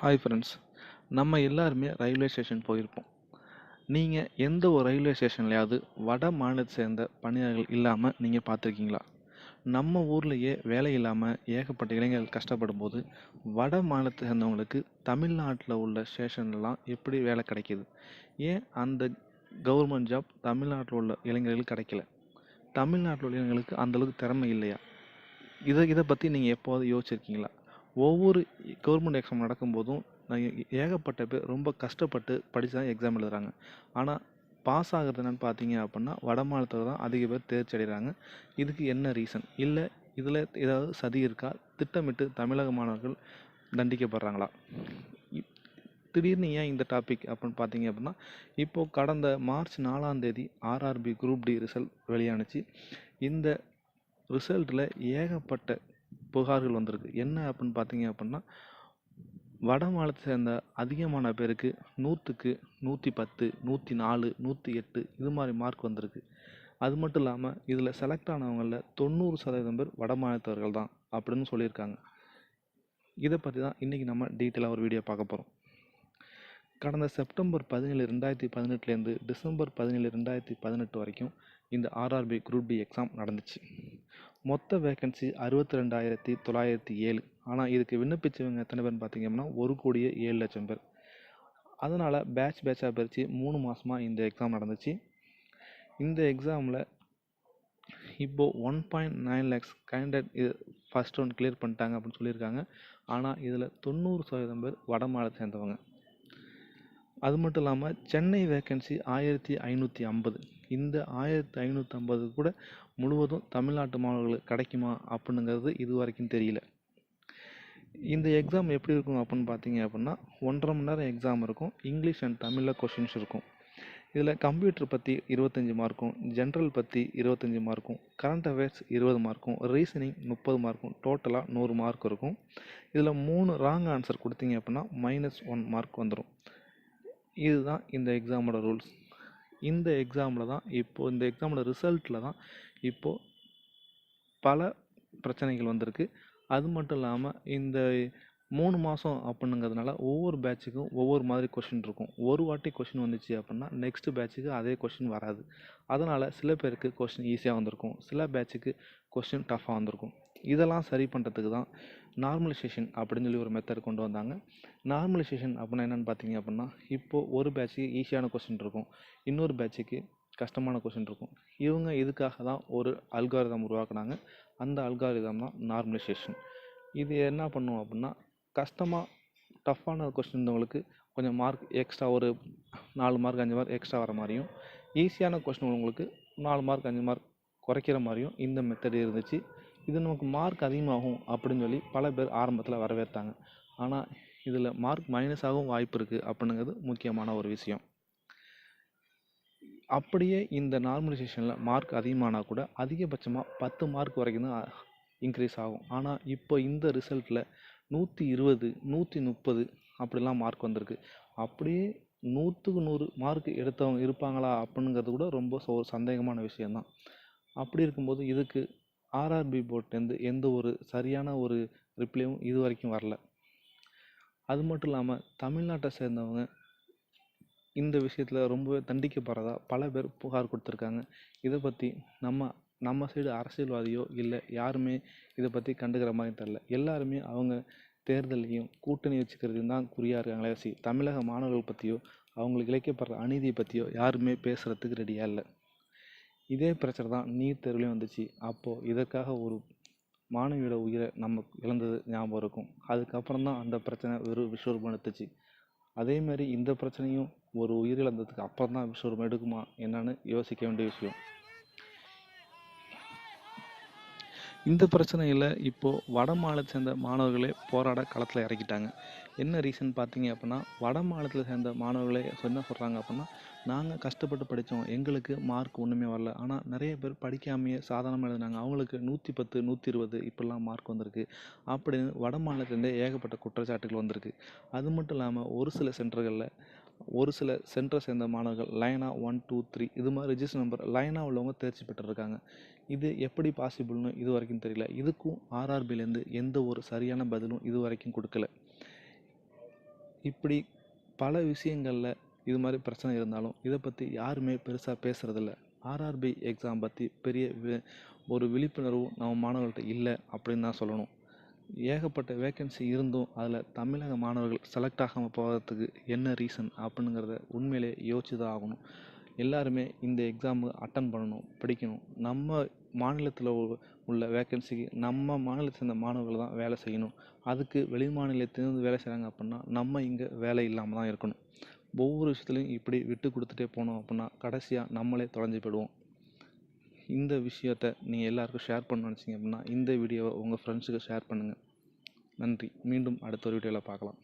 Hi friends நம்ம எல்லாருமே railway station போயிருப்போம். நீங்கள் எந்த ஒரு ரயில்வே ஸ்டேஷன்லையாவது வட மாநிலத்தை சேர்ந்த பணியாளர்கள் இல்லாமல் நீங்கள் பார்த்துருக்கீங்களா? நம்ம ஊர்லேயே வேலை இல்லாமல் ஏகப்பட்ட இளைஞர்கள் கஷ்டப்படும் போது வட மாநிலத்தை சேர்ந்தவங்களுக்கு தமிழ்நாட்டில் உள்ள ஸ்டேஷன்லாம் எப்படி வேலை கிடைக்கிது? ஏன் அந்த கவர்மெண்ட் ஜாப் தமிழ்நாட்டில் உள்ள இளைஞர்களுக்கு கிடைக்கல? தமிழ்நாட்டில் உள்ள இளைஞர்களுக்கு அந்தளவுக்கு திறமை இல்லையா? இதை இதை பற்றி நீங்கள் எப்போது யோசிச்சிருக்கீங்களா? ஒவ்வொரு கவர்மெண்ட் எக்ஸாம் நடக்கும்போதும் நான் ஏகப்பட்ட பேர் ரொம்ப கஷ்டப்பட்டு படித்து தான் எக்ஸாம் எழுதுறாங்க. ஆனால் பாஸ் ஆகிறது என்னென்னு பார்த்தீங்க அப்படின்னா வட மாநிலத்தில் தான் அதிக பேர் தேர்ச்சி அடைகிறாங்க. இதுக்கு என்ன ரீசன் இல்லை இதில் ஏதாவது சதி இருக்கா? திட்டமிட்டு தமிழக மாணவர்கள் தண்டிக்கப்படுறாங்களா? திடீர்னு ஏன் இந்த டாபிக் அப்படின்னு பார்த்தீங்க அப்படின்னா இப்போது கடந்த மார்ச் நாலாம் தேதி ஆர்ஆர்பி குரூப் டி ரிசல்ட் வெளியானுச்சு. இந்த ரிசல்ட்டில் ஏகப்பட்ட புகார்கள் வந்திருக்கு. என்ன அப்படின்னு பார்த்தீங்க அப்படின்னா வட மாநிலத்தை சேர்ந்த அதிகமான பேருக்கு நூற்றுக்கு நூற்றி பத்து நூற்றி நாலு நூற்றி எட்டு இது மாதிரி மார்க் வந்திருக்கு. அது மட்டும் இல்லாமல் இதில் செலக்ட் ஆனவங்களில் தொண்ணூறு சதவீதம் பேர் வட மாநிலத்தவர்கள் தான் அப்படின்னு சொல்லியிருக்காங்க. இதை பற்றி தான் இன்றைக்கி நம்ம டீட்டெயிலாக ஒரு வீடியோ பார்க்க போகிறோம் கடந்த செப்டம்பர் பதினேழு ரெண்டாயிரத்தி பதினெட்டுலேருந்து டிசம்பர் பதினேழு ரெண்டாயிரத்தி பதினெட்டு வரைக்கும் இந்த ஆர்ஆர்பி குரூப் டி எக்ஸாம் நடந்துச்சு. மொத்த வேகன்சி அறுபத்தி ரெண்டாயிரத்தி தொள்ளாயிரத்தி ஏழு ஆனால் இதுக்கு விண்ணப்பிச்சவங்க எத்தனை பேர்னு பார்த்தீங்க அப்படின்னா ஒரு கோடியே ஏழு லட்சம் பேர். அதனால் பேட்ச் பேட்சாக பிரித்து மூணு மாதமாக இந்த எக்ஸாம் நடந்துச்சு. இந்த எக்ஸாமில் இப்போது one point nine lakhs candidate இது ஃபஸ்ட் ரவுண்ட் கிளியர் பண்ணிட்டாங்க அப்படின்னு சொல்லியிருக்காங்க. ஆனால் இதில் தொண்ணூறு சதவீதம் பேர் வட மாநிலத்தை சேர்ந்தவங்க. அது மட்டும் இல்லாமல் சென்னை வேக்கன்சி ஆயிரத்தி ஐநூற்றி ஐம்பது. இந்த ஆயிரத்தி ஐநூற்றி ஐம்பது கூட முழுவதும் தமிழ்நாட்டு மாணவர்களுக்கு கிடைக்குமா அப்படிங்கிறது இது வரைக்கும் தெரியல. இந்த எக்ஸாம் எப்படி இருக்கும் அப்படின்னு பார்த்தீங்க அப்படின்னா ஒன்றரை மணி நேரம் எக்ஸாம் இருக்கும் இங்கிலீஷ் அண்ட் தமிழில் கொஷின்ஸ் இருக்கும். இதில் கம்ப்யூட்டர் பற்றி இருபத்தஞ்சி மார்க்கும் ஜென்ரல் பற்றி இருபத்தஞ்சி மார்க்கும் கரண்ட் அஃபேர்ஸ் இருபது மார்க்கும் ரீசனிங் முப்பது மார்க்கும் டோட்டலாக நூறு மார்க் இருக்கும். இதில் மூணு ராங் ஆன்சர் கொடுத்தீங்க அப்படின்னா மைனஸ் ஒன் மார்க் வந்துடும் இதுதான் இந்த எக்ஸாமோட ரூல்ஸ் இந்த எக்ஸாமில் தான் இப்போது இந்த எக்ஸாமோட ரிசல்ட்டில் தான் இப்போது பல பிரச்சனைகள் வந்திருக்கு. அது மட்டும் இல்லாமல் இந்த மூணு மாதம் அப்படிங்கிறதுனால ஒவ்வொரு பேட்சுக்கும் ஒவ்வொரு மாதிரி கொஷின் இருக்கும். ஒரு வாட்டி கொஷின் வந்துச்சு அப்படின்னா நெக்ஸ்ட் பேட்சுக்கு அதே கொஷின் வராது. அதனால் சில பேருக்கு கொஷின் ஈஸியாக வந்திருக்கும். சில பேட்சுக்கு கொஷின் டஃப்பாக வந்திருக்கும். இதெல்லாம் சரி பண்ணுறதுக்கு தான் நார்மலைசேஷன் அப்படின்னு சொல்லி ஒரு மெத்தட் கொண்டு வந்தாங்க. நார்மலைசேஷன் அப்படின்னா என்னென்னு பார்த்தீங்க அப்படின்னா இப்போது ஒரு பேட்சுக்கு ஈஸியான கொஷின் இருக்கும். இன்னொரு பேட்சுக்கு கஷ்டமான கொஷின் இருக்கும். இவங்க இதுக்காக தான் ஒரு அல்காரிதம் உருவாக்குனாங்க. அந்த அல்காரிதம் தான் நார்மலைசேஷன் இது என்ன பண்ணும் அப்படின்னா கஷ்டமாக டஃப்பான கொஸ்டின் இருந்தவங்களுக்கு கொஞ்சம் மார்க் எக்ஸ்ட்ரா ஒரு நாலு மார்க் அஞ்சு மார்க் எக்ஸ்ட்ரா வர மாதிரியும் ஈஸியான கொஸ்டின் உங்களுக்கு நாலு மார்க் அஞ்சு மார்க் குறைக்கிற மாதிரியும் இந்த மெத்தட் இருந்துச்சு. இது நமக்கு மார்க் அதிகமாகும் அப்படின்னு சொல்லி பல பேர் ஆரம்பத்தில் வரவேற்றாங்க. ஆனால் இதில் மார்க் மைனஸ் ஆகவும் வாய்ப்பு இருக்குது அப்படிங்கிறது முக்கியமான ஒரு விஷயம். அப்படியே இந்த நார்மலைசேஷனில் மார்க் அதிகமானா கூட அதிகபட்சமாக பத்து மார்க் வரைக்கும் தான் இன்க்ரீஸ் ஆகும். ஆனால் இப்போ இந்த ரிசல்ட்டில் நூற்றி இருபது நூற்றி முப்பது அப்படிலாம் மார்க் வந்திருக்கு. அப்படியே நூற்றுக்கு நூறு மார்க் எடுத்தவங்க இருப்பாங்களா அப்படிங்கிறது கூட ரொம்ப சோ சந்தேகமான விஷயந்தான் அப்படி இருக்கும்போது இதுக்கு ஆர்ஆர்பி போர்ட்லேருந்து எந்த ஒரு சரியான ஒரு ரிப்ளையும் இது வரைக்கும் வரல. அது மட்டும் இல்லாமல் தமிழ்நாட்டை சேர்ந்தவங்க இந்த விஷயத்தில் ரொம்பவே தண்டிக்கப்படுறதா பல பேர் புகார் கொடுத்துருக்காங்க. இதை பற்றி நம்ம நம்ம சைடு அரசியல்வாதியோ இல்லை யாருமே இதை பற்றி கண்டுக்கிற மாதிரி தெரில எல்லாருமே அவங்க தேர்தலையும் கூட்டணி வச்சுக்கிறதையும் தான் குறியாக இருக்காங்களே சி தமிழக மாணவர்கள் பற்றியோ அவங்களுக்கு இழைக்கப்படுற அநீதியை பற்றியோ யாருமே பேசுகிறதுக்கு ரெடியாக இல்லை. இதே பிரச்சனை தான் நீட் தேர்வுலேயும் வந்துச்சு. அப்போது இதற்காக ஒரு மாணவியோட உயிரை நம்ம இழந்தது ஞாபகம் இருக்கும். அதுக்கப்புறம் தான் அந்த பிரச்சனை வெறும் விஸ்வரூபம் எடுத்துச்சு. அதே மாதிரி இந்த பிரச்சனையும் ஒரு உயிரிழந்ததுக்கு அப்புறம் தான் விஸ்வரூபம் எடுக்குமா? என்னன்னு யோசிக்க வேண்டிய விஷயம். இந்த பிரச்சனையில் இப்போது வட மாநிலத்தை சேர்ந்த மாணவர்களே போராட களத்தில் இறக்கிட்டாங்க. என்ன ரீசன் பார்த்தீங்க அப்படின்னா வட மாநிலத்தில் சேர்ந்த மாணவர்களே என்ன சொல்கிறாங்க அப்படின்னா நாங்கள் கஷ்டப்பட்டு படித்தோம் எங்களுக்கு மார்க் ஒன்றுமே வரல. ஆனால் நிறைய பேர் படிக்காமையே சாதாரணமாக எழுதினாங்க. அவங்களுக்கு நூற்றி பத்து நூற்றி இருபது இப்படிலாம் மார்க் வந்திருக்கு. அப்படின்னு வட மாநிலத்துலேருந்தே ஏகப்பட்ட குற்றச்சாட்டுகள் வந்திருக்கு. அது மட்டும் இல்லாமல் ஒரு சில சென்டர்களில் ஒரு சில சென்டரை சேர்ந்த மாணவர்கள் லைனா ஒன் டூ த்ரீ இது மாதிரி ரிஜிஸ்டர் நம்பர் லைனாக உள்ளவங்க தேர்ச்சி பெற்றிருக்காங்க. இது எப்படி பாசிபிள்னு இது வரைக்கும் தெரியல. இதுக்கும் ஆர்ஆர்பிலேருந்து எந்த ஒரு சரியான பதிலும் இது வரைக்கும் கொடுக்கல. இப்படி பல விஷயங்களில் இது மாதிரி பிரச்சனை இருந்தாலும் இதை பற்றி யாருமே பெருசாக பேசுகிறதில்ல ஆர்ஆர்பி எக்ஸாம் பற்றி பெரிய வி- ஒரு விழிப்புணர்வும் நம்ம மாணவர்கள்ட்ட இல்லை அப்படின்னு தான் சொல்லணும். ஏகப்பட்ட வேக்கன்சி இருந்தும் அதில் தமிழக மாணவர்கள் செலக்ட் ஆகாமல் போகிறதுக்கு என்ன ரீசன் அப்படிங்கிறத உண்மையிலே யோசிச்சு தான் ஆகணும். எல்லாருமே இந்த எக்ஸாமு அட்டன் பண்ணணும் படிக்கணும். நம்ம மாநிலத்தில் உள்ள வேக்கன்சிக்கு நம்ம மாநிலத்தை சேர்ந்த மாணவர்கள் தான் வேலை செய்யணும். அதுக்கு வெளி மாநிலத்திலேருந்து வேலை செய்கிறாங்க அப்படின்னா நம்ம இங்கே வேலை இல்லாமல் தான் இருக்கணும். ஒவ்வொரு விஷயத்துலையும் இப்படி விட்டு கொடுத்துட்டே போனோம் அப்படின்னா கடைசியாக நம்மளே தொலைஞ்சு போயிடுவோம். இந்த விஷயத்த நீங்கள் எல்லாருக்கும் ஷேர் பண்ண நினச்சிங்க அப்படின்னா இந்த வீடியோவை உங்கள் ஃப்ரெண்ட்ஸுக்கு ஷேர் பண்ணுங்கள் நன்றி. மீண்டும் அடுத்த ஒரு வீடியோவில் பார்க்கலாம்.